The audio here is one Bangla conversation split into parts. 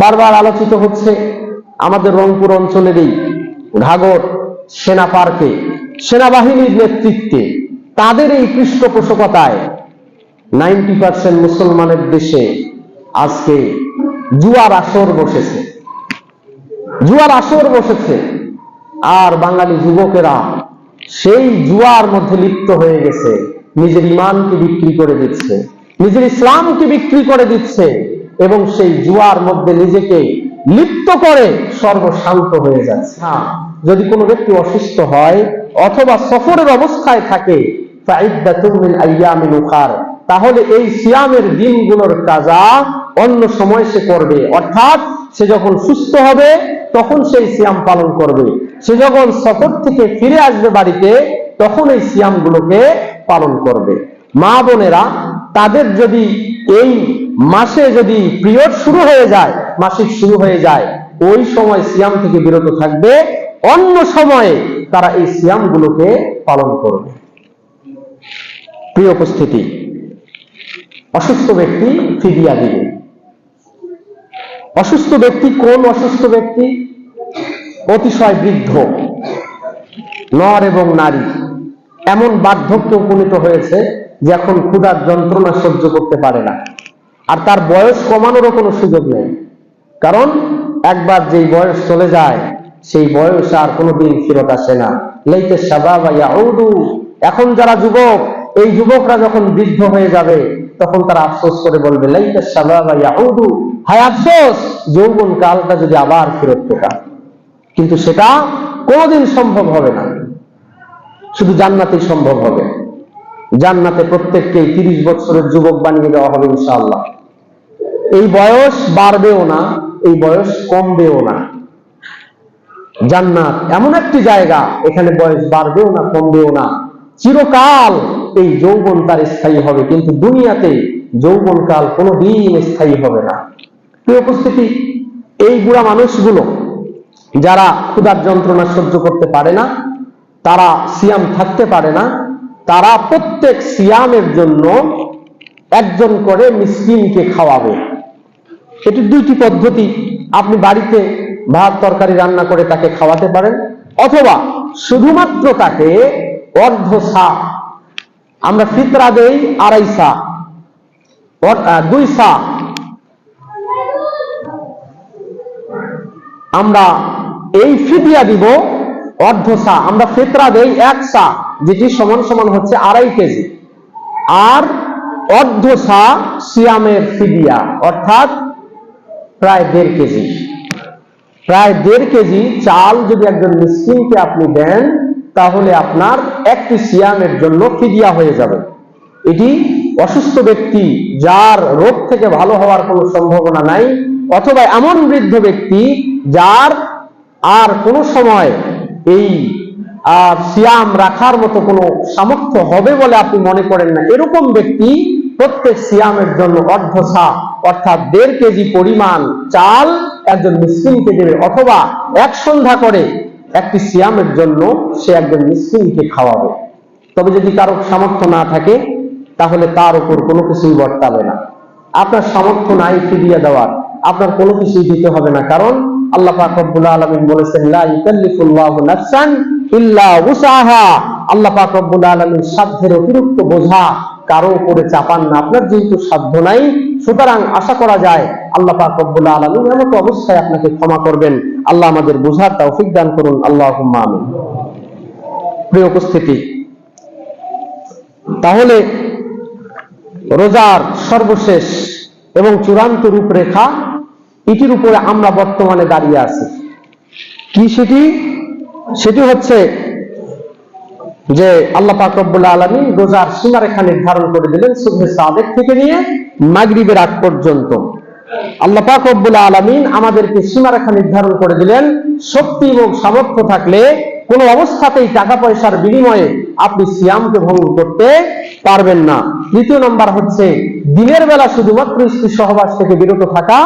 বারবার আলোচিত হচ্ছে আমাদের রংপুর অঞ্চলেরই ঘাগর সেনা পার্কে, সেনাবাহিনীর নেতৃত্বে, তাদের এই পৃষ্ঠপোষকতায় নাইনটি পার্সেন্ট মুসলমানের দেশে আজকে জুয়ার আসর বসেছে। জুয়ার আসর বসেছে। আর বাঙালি যুবকেরা সেই জুয়ার মধ্যে লিপ্ত হয়ে গেছে। নিজের ইমানকে বিক্রি করে দিচ্ছে, নিজের ইসলামকে বিক্রি করে দিচ্ছে। এবং সেই জুয়ার মধ্যে নিজেকে লিপ্ত করে সর্বশান্ত হয়ে যাচ্ছে। হ্যাঁ। যদি কোনো ব্যক্তি অসুস্থ হয় অথবা সফরের অবস্থায় থাকে তাহলে এই সিয়ামের দিনগুলোর কাজা অন্য সময় সে করবে। অর্থাৎ সে যখন সুস্থ হবে তখন সেই সিয়াম পালন করবে। সে যখন সফর থেকে ফিরে আসবে বাড়িতে তখন এই সিয়ামগুলোকে পালন করবে। মা বোনেরা তাদের যদি এই মাসে যদি পিরিয়ড শুরু হয়ে যায়, মাসিক শুরু হয়ে যায়, ওই সময় সিয়াম থেকে বিরত থাকবে, অন্য সময়ে তারা এই সিয়ামগুলোকে পালন করবে। প্রিয় উপস্থিতি, অসুস্থ ব্যক্তি ফিদিয়া দিবে। অসুস্থ ব্যক্তি কোন অসুস্থ ব্যক্তি? অতিশয় বৃদ্ধ, নর এবং নারী। এমন বার্ধক্য উপনীত হয়েছে যে এখন ক্ষুধার যন্ত্রণা সহ্য করতে পারে না। আর তার বয়স কমানোরও কোনো সুযোগ নেই। কারণ একবার যেই বয়স চলে যায়, সেই বয়স আর কোনোদিন ফেরত আসে না। লাইতে সাবাবা ইয়াউদু। এখন যারা যুবক, এই যুবকরা যখন বৃদ্ধ হয়ে যাবে, তখন তারা আফসোস করে বলবে, লাইতে সাবাবা ইয়াউদু। হায় আফসোস, যৌবন কালটা যদি আবার ফেরত পেতাম। কিন্তু সেটা কোনোদিন সম্ভব হবে না। শুধু জান্নাতেই সম্ভব হবে। জান্নাতে প্রত্যেককেই তিরিশ বছরের যুবক বানিয়ে দেওয়া হবে ইনশাআল্লাহ। এই বয়স বাড়বেও না, এই বয়স কমবেও না। জান্নাত এমন একটি জায়গা, এখানে বয়স বাড়বেও না, কমবেও না। চিরকাল এই যৌবন তার স্থায়ী হবে, কিন্তু দুনিয়াতে যৌবনকাল কোনোদিন স্থায়ী হবে না। প্রিয় উপস্থিতি, এই বুড়া মানুষগুলো, যারা ক্ষুধার যন্ত্রণা সহ্য করতে পারে না, তারা সিয়াম থাকতে পারে না তারা প্রত্যেক সিয়ামের জন্য একজন করে মিসকিনকে খাওয়াবে। এটি দুইটি পদ্ধতি। আপনি বাড়িতে ভাত, তরকারি রান্না করে তাকে খাওয়াতে পারেন, অথবা শুধুমাত্র তাকে অর্ধ সা আমরা ফিতরা দেই আড়াই সা দুই সা আমরা এই ফিদিয়া দিব অর্ধ সা আমরা ফেতরা দেই এক সা যেটি সমান সমান হচ্ছে আড়াই কেজি। আর অর্ধ সা সিয়ামের ফিদিয়া অর্থাৎ প্রায় দেড় কেজি। প্রায় দেড় কেজি চাল যদি একজন মিসকিনকে আপনি দেন, তাহলে আপনার একটি সিয়ামের জন্য ফিদিয়া হয়ে যাবে। এটি অসুস্থ ব্যক্তি যার রোগ থেকে ভালো হওয়ার কোনো সম্ভাবনা নাই, অথবা এমন বৃদ্ধ ব্যক্তি যার আর কোনো সময় এই সিয়াম রাখার মতো কোনো সামর্থ্য হবে বলে আপনি মনে করেন না। এরকম ব্যক্তি প্রত্যেক সিয়ামের জন্য অর্ধসা, অর্থাৎ দেড় কেজি পরিমাণ চাল একজন মিসকিনকে দেবে, অথবা এক সন্ধ্যা করে একটি সিয়ামের জন্য সে একজন মিসকিনকে খাওয়াবে। তবে যদি কারও সামর্থ্য না থাকে, তাহলে তার উপর কোনো কিছুই বর্তাবে না। আপনার সামর্থ্য নাই ফিরিয়ে দেওয়ার, আপনার কোনো কিছুই দিতে হবে না। কারণ আল্লাহ পাক রব্বুল আলামিন বলেছেন, লা ইউকাল্লিফুল্লাহু নাফসান আল্লাহ সাধ্যের অতিরিক্ত বোঝা কারও চাপান না। আপনার যেহেতু সাধ্য নাই, সুতরাং আশা করা যায় আল্লাহ অবস্থায় আপনাকে ক্ষমা করবেন। আল্লাহ আমাদের বোঝার দান করুন। আমিন। প্রিয় উপস্থিতি, তাহলে রোজার সর্বশেষ এবং চূড়ান্ত রূপরেখা এটির উপরে আমরা বর্তমানে দাঁড়িয়ে আছি। কি সেটি? সেটি হচ্ছে যে আল্লাহ পাক রব্বুল আলমী রোজার সীমারেখা নির্ধারণ করে দিলেন সুবহে সাদেক থেকে নিয়ে মাগরিবের আগ পর্যন্ত। আল্লাহ পাক রব্বুল আলমিন আমাদেরকে সীমারেখা নির্ধারণ করে দিলেন, শক্তি এবং সামর্থ্য থাকলে কোনো অবস্থাতেই টাকা পয়সার বিনিময়ে আপনি সিয়ামকে ভঙ্গ করতে পারবেন না। দ্বিতীয় নম্বর হচ্ছে, দিনের বেলা শুধুমাত্র স্ত্রী সহবাস থেকে বিরত থাকা,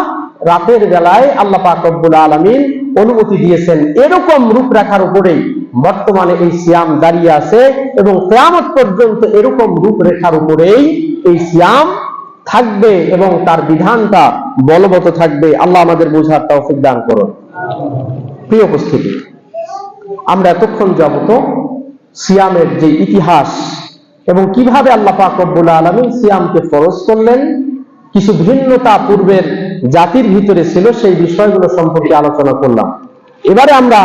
রাতের বেলায় আল্লাহ পাক রব্বুল আলমিন অনুমতি দিয়েছেন। এরকম রূপ রূপরেখার উপরেই বর্তমানে এই সিয়াম দাঁড়িয়ে আছে এবং কেয়ামত পর্যন্ত এরকম রূপরেখার উপরেই এই সিয়াম থাকবে এবং তার বিধানটা বলবৎ থাকবে। আল্লাহ আমাদের বোঝার তৌফিক দান করুন। প্রিয় উপস্থিতি, আমরা এতক্ষণ যাবত সিয়ামের যে ইতিহাস এবং কীভাবে আল্লাহ পাক রব্বুল আলমী সিয়ামকে ফরজ করলেন, কিছু ভিন্নতা পূর্বের জাতির ভিতরে ছিল, সেই বিষয়গুলো সম্পর্কে আলোচনা করলাম। এবারে আমরা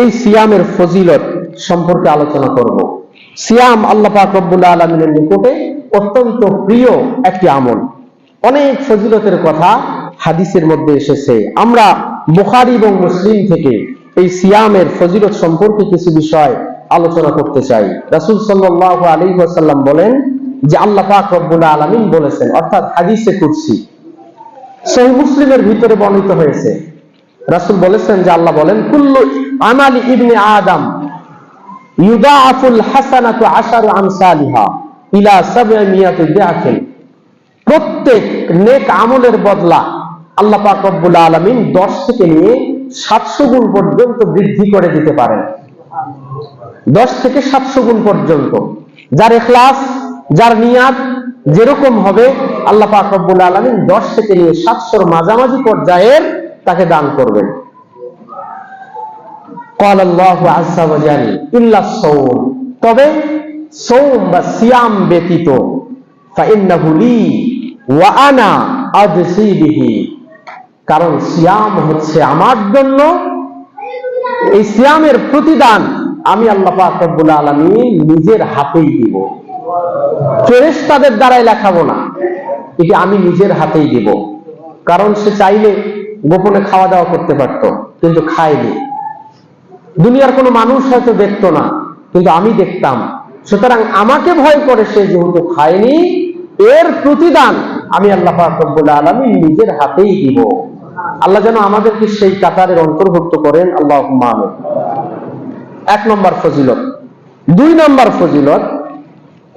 এই সিয়ামের ফজিলত সম্পর্কে আলোচনা করব। সিয়াম আল্লাহ পাক আলমিনের নিকটে অত্যন্ত প্রিয় একটি আমল। অনেক ফজিলতের কথা হাদিসের মধ্যে এসেছে। আমরা বুখারি এবং মুসলিম থেকে এই সিয়ামের ফজিলত সম্পর্কে কিছু বিষয় আলোচনা করতে চাই। রাসুল সাল্লাহ আলী ওয়াসাল্লাম বলেন যে আল্লাহ পাক রব্বুল আলমিন বলেছেন, অর্থাৎ হাদিসে কুরসি সেই মুসলিমের ভিতরে বর্ণিত হয়েছে। রাসুল বলেছেন যে আল্লাহ বলেন, কুল্লু আমালি ইবনে আদম হাসানাতু ইলা প্রত্যেক নেক আমলের বদলা আল্লাহ পাক রব্বুল আলামিন 10 থেকে নিয়ে 700 গুণ পর্যন্ত বৃদ্ধি করে দিতে পারেন। 10 থেকে 700 গুণ পর্যন্ত। যার ইখলাস, যার নিয়াত যেরকম হবে আল্লাহ পাক রব্বুল আলমিন দশ থেকে নিয়ে সাতশোর মাঝামাঝি পর্যায়ের তাকে দান করবেন। তবে সৌম বা সিয়াম ব্যতীত কারণ সিয়াম হচ্ছে আমার জন্য, এই সিয়ামের প্রতিদান আমি আল্লাহ আকবুল আলমী নিজের হাতেই দিব। ফেরেশতাদের দ্বারাই লেখাবো না। এটি আমি নিজের হাতেই দিব। কারণ সে চাইলে গোপনে খাওয়া দাওয়া করতে পারত, কিন্তু খায়নি। দুনিয়ার কোনো মানুষ হয়তো দেখতো না, কিন্তু আমি দেখতাম। সুতরাং আমাকে ভয় করে সে যেহেতু খায়নি, এর প্রতিদান আমি আল্লাহ রব্বুল আলমী নিজের হাতেই দিব। আল্লাহ যেন আমাদেরকে সেই কাতারের অন্তর্ভুক্ত করেন। আল্লাহ এক নম্বর ফজিলত। দুই নম্বর ফজিলত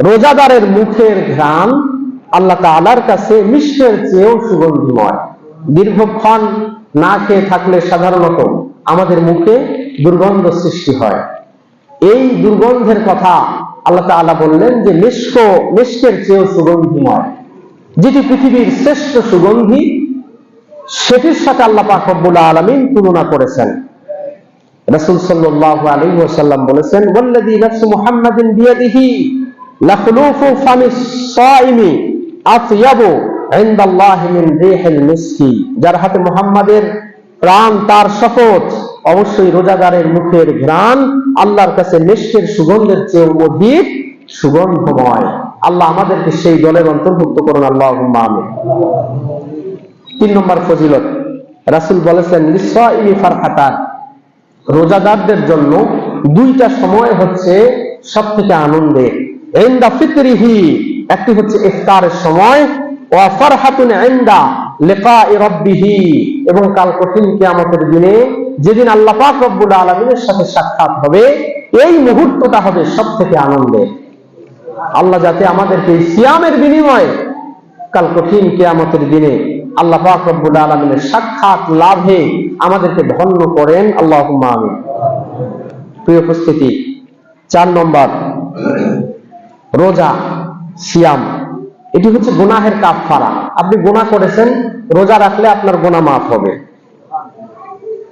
রোজাদারের মুখের ঘ্রাণ আল্লাহ তালার কাছে মিষ্টের চেয়েও সুগন্ধিময়। দীর্ঘক্ষণ না খেয়ে থাকলে সাধারণত আমাদের মুখে দুর্গন্ধ সৃষ্টি হয়। এই দুর্গন্ধের কথা আল্লাহ তাআলা বললেন যে, মিষ্ট, মিষ্টের চেয়েও সুগন্ধিময়। যেটি পৃথিবীর শ্রেষ্ঠ সুগন্ধি, সেটির সাথে আল্লাহ পাক রব্বুল আলামিন তুলনা করেছেন। রাসূল সাল্লাল্লাহু আলাইহি ওয়াসাল্লাম বলেছেন, ওয়াল্লাযী নাফসু মুহাম্মাদিন বিয়াদিহি লাখলুফু আতয়াবু ইনদাল্লাহি মিন রিহিল মিসকি। যার হাতে মুহাম্মাদের প্রাণ, তার শপথ, অবশ্যই রোজাদারের মুখের ঘ্রাণ, আল্লাহর কাছে মিষ্টের সুগন্ধের চেয়ে অধিক সুগন্ধময়। আল্লাহ আমাদেরকে সেই দলের অন্তর্ভুক্ত করুন আল্লাহ আমিন। তিন নম্বর ফজিলত, রাসুল বলেছেন ফারহাতান। রোজাদারদের জন্য দুইটা সময় হচ্ছে সব থেকে আনন্দের। এন্দা ফিতরিহি, একটি হচ্ছে ইফতারের সময়। এন্দা রব্বিহি, এবং কাল কঠিন কিয়ামতের দিনে যেদিন আল্লাহ পাক রব্বুল সাথে সাক্ষাৎ হবে, এই মুহূর্তটা হবে সব থেকে আনন্দের। আল্লাহ যাতে আমাদেরকে সিয়ামের বিনিময়ে কাল কঠিন কেয়ামতের দিনে আল্লাহ পাক রব্বুল আলমিনের সাক্ষাৎ লাভে আমাদেরকে ধন্য করেন। আল্লাহ আমিন। প্রিয় উপস্থিতি, চার নম্বর রোজা, সিয়াম, এটি হচ্ছে গুনাহের কাফারা আপনি গুনাহ করেছেন, রোজা রাখলে আপনার গুনাহ মাফ হবে।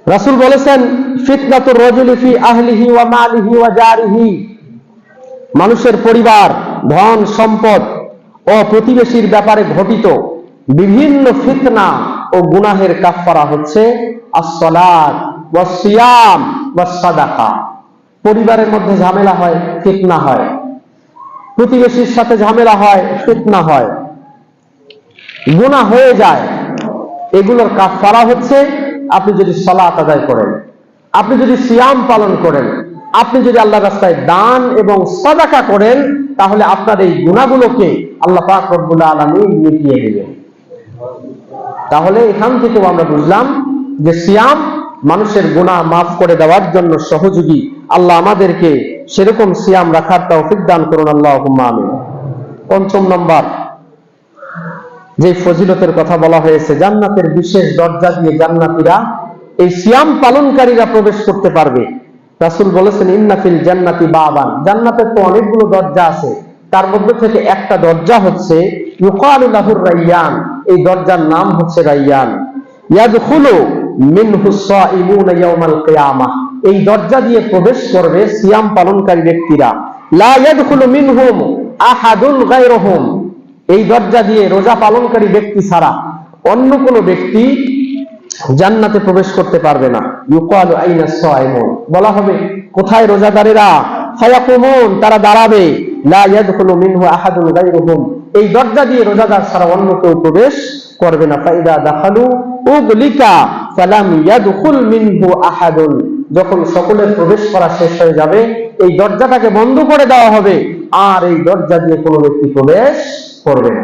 রাসূল বলেছেন, ফিতনাতুর রাজুলি ফি আহলিহি ওয়া মালিহি ওয়া জারিহি। মানুষের পরিবার, ধন, সম্পদ ও প্রতিবেশীর ব্যাপারে ঘটিত বিভিন্ন ফিতনা ও গুনাহের কাফারা হচ্ছে আসসালাত ওয়া সিয়াম ওয়া সাদাকা পরিবারের মধ্যে ঝামেলা হয়, ফিতনা হয়। প্রতিবেশীর সাথে ঝামেলা হয়, ফিতনা হয়, গুনাহ হয়ে যায়, এগুলোর কাফারা হচ্ছে। আপনি যদি সলাত আদায় করেন, আপনি যদি সিয়াম পালন করেন, আপনি যদি আল্লাহ রাস্তায় দান এবং সদাকা করেন, তাহলে আপনার এই গুণাগুলোকে আল্লাহ পাক রব্বুল আলমী মিটিয়ে দেবেন। তাহলে এখান থেকেও আমরা বুঝলাম যে সিয়াম মানুষের গুণা মাফ করে দেওয়ার জন্য সহযোগী আল্লাহ আমাদেরকে সেরকম সিয়াম রাখার তৌফিক দান করুন আল্লাহ আমিন। পঞ্চম নম্বর, যে ফজিলতের কথা বলা হয়েছে, জান্নাতের বিশেষ দরজা দিয়ে জান্নাতিরা এই সিয়াম পালনকারীরা প্রবেশ করতে পারবে। রাসুল বলেছেন ইন্নাফিল জান্নাতি বাবান। জান্নাতের তো অনেকগুলো দরজা আছে। তার মধ্যে থেকে একটা দরজা হচ্ছে ইউকালুল্লাহুর রাইয়ান। এই দরজার নাম হচ্ছে রাইয়ান। ইয়াদখুলু মিনহু সাইমুনা ইয়াউমাল কিয়ামাহ এই দরজা দিয়ে প্রবেশ করবে সিয়াম পালনকারী ব্যক্তিরা। এই দরজা দিয়ে রোজা পালনকারী ব্যক্তি ছাড়া অন্য কোনো ব্যক্তি জান্নাতে প্রবেশ করতে পারবে না। বলা হবে, কোথায় রোজাদারেরা? ফায়াকুমুন, তারা দাঁড়াবে। এই দরজা দিয়ে রোজাদার ছাড়া অন্য কেউ প্রবেশ করবে না। ফাইদা দাখালু উগলিকা ফালাম ইয়াদখুল মিনহু আহাদুন। যখন সকলের প্রবেশ করা শেষ হয়ে যাবে, এই দরজাটাকে বন্ধ করে দেওয়া হবে। আর এই দরজা দিয়ে কোনো ব্যক্তি প্রবেশ করবে না।